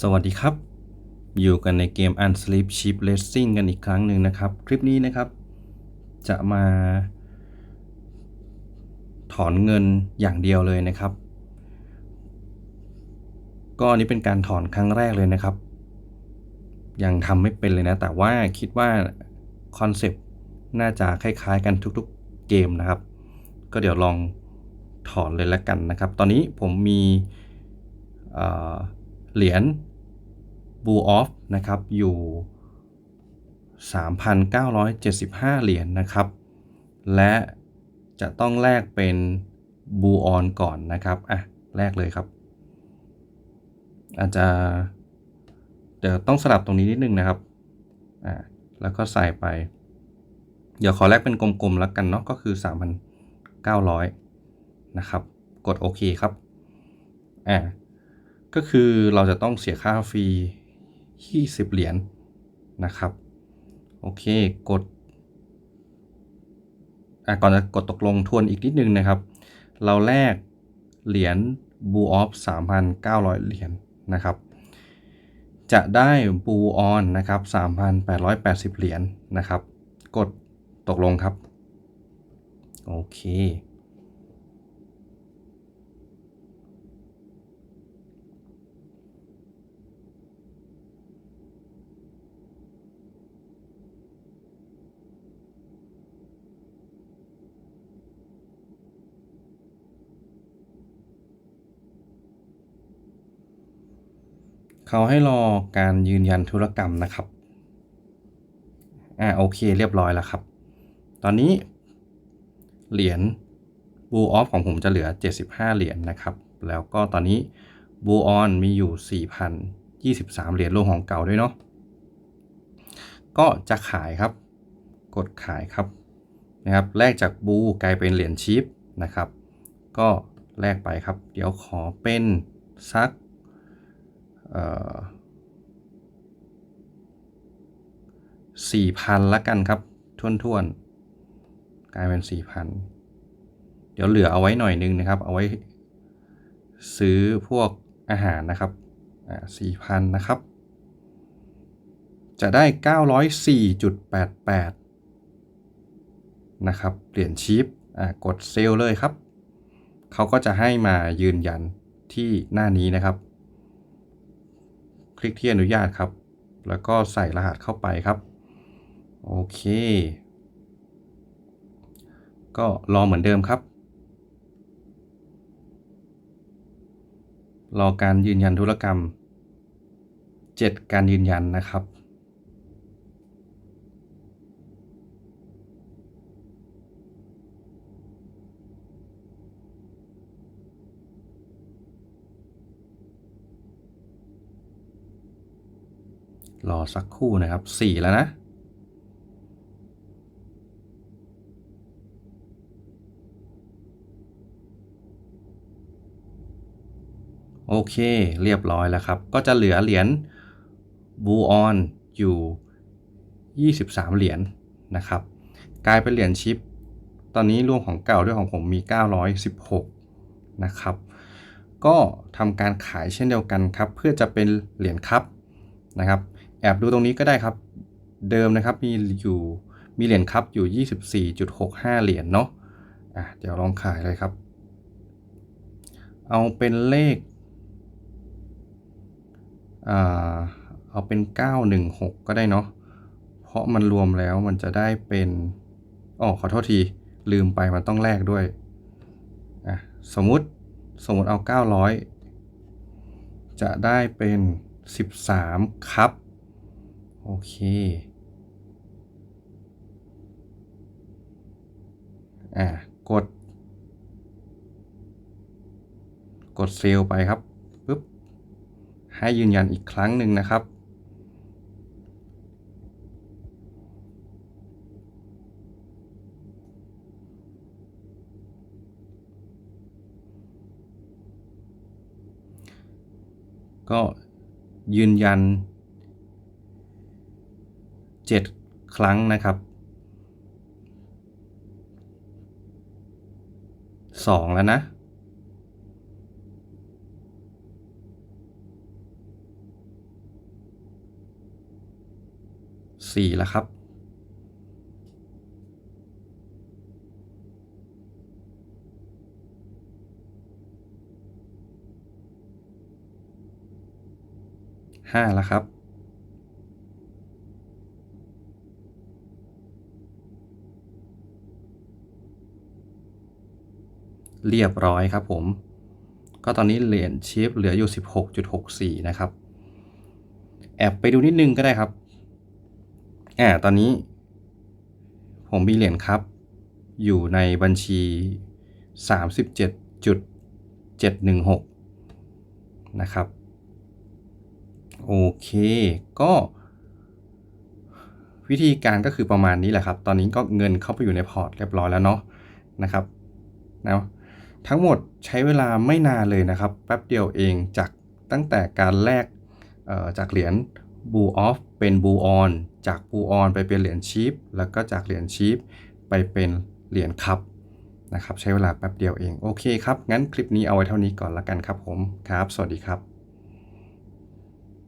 สวัสดีครับ อยู่กันในเกม Unsleep Ship Racing กันอีกครั้งหนึ่งนะครับ คลิปนี้นะครับ จะมา ถอนเงินอย่างเดียวเลยนะครับ ก็อันนี้เป็นการถอนครั้งแรกเลยนะครับ ยังทำไม่เป็นเลยนะ แต่ว่าคิดว่าคอนเซปต์น่าจะคล้ายๆกันทุกๆเกมนะครับ ก็เดี๋ยวลองถอนเลยแล้วกันนะครับ ตอนนี้ผมมีเอ่อ เหรียญบูออฟนะครับอยู่ 3,975 เหรียญนะครับ และจะต้องแลกเป็นบูออนก่อนนะครับอะแลกเลยครับ อาจจะเดี๋ยวต้องสลับตรงนี้นิดนึงนะครับอ่าแล้วก็ใส่ไป เดี๋ยวขอแลกเป็นกลมๆแล้วกันเนาะก็คือ 3,900 นะครับ กดโอเคครับอ่า ก็คือเราจะต้องเสียค่าฟรี 20 เหรียญนะครับ โอเค กดอะก่อนจะกดตกลงทวนอีกนิดนึงนะครับ เราแลกเหรียญบูออฟ3,900 เหรียญนะครับ จะได้บูออนนะครับ 3,880 เหรียญนะครับ กดตกลงครับ โอเค เขาให้รอการยืนยันธุรกรรมนะครับ อ่าโอเคเรียบร้อยแล้วครับ ตอนนี้ เหรียญบูออฟของผมจะเหลือ 75 เหรียญนะครับ แล้วก็ตอนนี้บูออนมีอยู่ 4,023 เหรียญรวมของเก่าด้วยเนาะ ก็จะขายครับ กดขายครับนะครับ แลกจากบูกลายเป็นเหรียญชิปนะครับ ก็แลกไปครับ เดี๋ยวขอเป็นสัก สี่พันละกันครับทวนทวนๆ กลายเป็นสี่พันเดี๋ยวเหลือเอาไว้หน่อยนึงนะครับ เอาไว้ซื้อพวกอาหารนะครับสี่พันนะครับ จะได้เก้าร้อยสี่จุดแปดแปดนะครับเหรียญชิปกดเซลเลยครับ เขาก็จะให้มายืนยันที่หน้านี้นะครับ ลิกที่อนุญาตครับ แล้วก็ใส่รหัสเข้าไปครับ โอเค ก็รอเหมือนเดิมครับ รอการยืนยันธุรกรรม 7 การยืนยันนะครับ รอสักครู่นะครับ 4 แล้วนะโอเค เรียบร้อยแล้วครับ ก็จะเหลือเหรียญบูออนอยู่ 23 เหรียญนะครับ กลายเป็นเหรียญชิป ตอนนี้รวมของเก่าด้วยของผมมี 916 นะครับ ก็ทำการขายเช่นเดียวกันครับ เพื่อจะเป็นเหรียญคัพนะครับ แอบดูตรงนี้ก็ได้ครับ เดิมนะครับมีอยู่มีเหรียญคัพอยู่ 24.65 เหรียญเนาะอะเดี๋ยวลองขายเลยครับ เอาเป็นเลขอ่าเอาเป็น 916 ก็ได้เนาะเพราะมันรวมแล้วมันจะได้เป็นอ๋อขอโทษที ลืมไปมันต้องแลกด้วยอะสมมุติสมมุติเอา 900 จะได้เป็น 13 ครับ โอเคอะกด กดเซลไปครับปึ๊บให้ยืนยันอีกครั้งหนึ่งนะครับ ก็ยืนยัน 7 ครั้งนะครับ 2 แล้วนะสี่แล้วครับห้าแล้วครับ เรียบร้อยครับผม ก็ตอนนี้เหรียญชิปเหลืออยู่ 16.64 นะครับ แอบไปดูนิดนึงก็ได้ครับอ่าตอนนี้ ผมมีเหรียญครับ อยู่ในบัญชี 37.716 นะครับ โอเค ก็วิธีการก็คือประมาณนี้แหละครับ ตอนนี้ก็เงินเข้าไปอยู่ในพอร์ตเรียบร้อยแล้วเนาะนะครับนะ ทั้งหมดใช้เวลาไม่นานเลยนะครับ แป๊บเดียวเองจากตั้งแต่การแลกจากเหรียญบูออฟเป็นบูออนจากบูออนไปเป็นเหรียญชีพแล้วก็จากเหรียญชีพไปเป็นเหรียญคัพนะครับ ใช้เวลาแป๊บเดียวเอง โอเคครับ งั้นคลิปนี้เอาไว้เท่านี้ก่อนละกันครับผม ครับ สวัสดีครับ